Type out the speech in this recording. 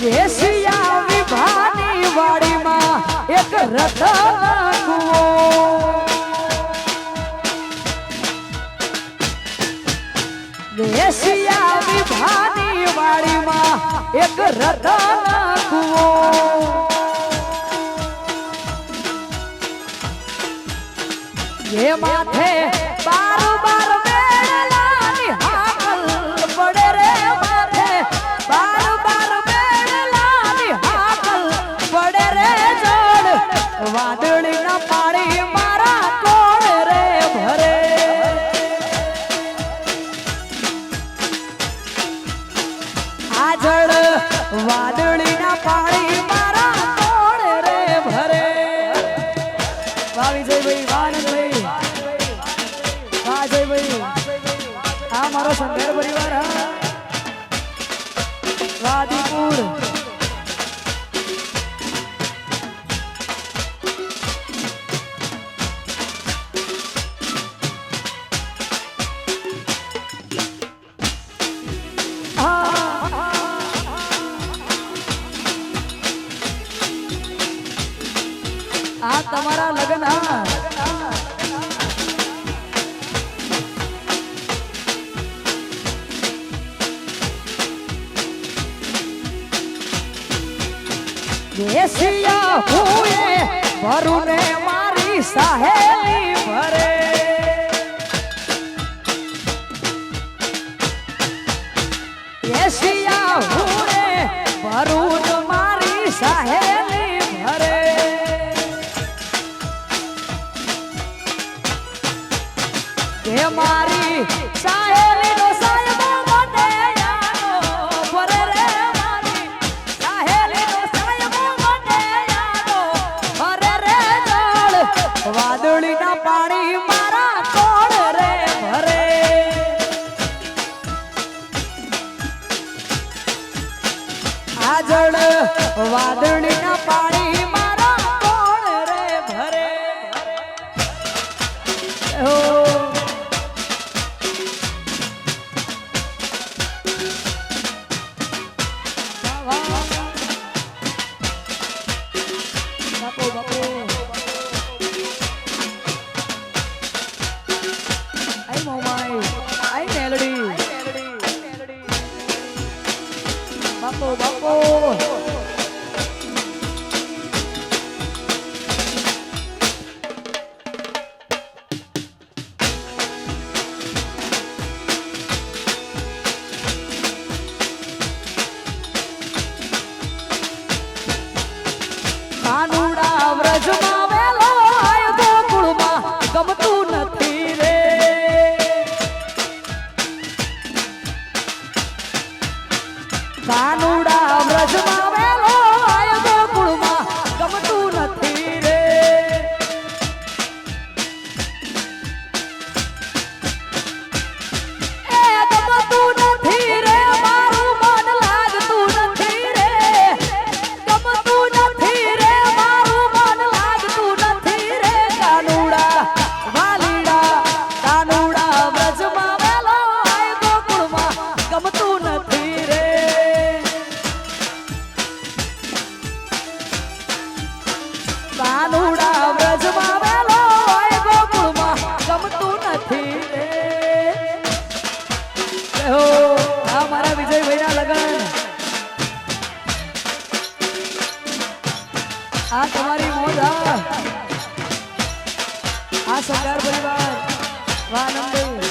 કેસિયા વિભાની એક રતન કુવો એક રતન કુવો એ માથે બાર વાદળી ના પાડી लगना કેસિયા હુએ વરુને મારી સહેલી ભરે કેસિયા હુએ વરુણ મારી સહેલી બાપો બાપો. મારી. મોઢા આ સરદાર પરિવાર. વાનંદ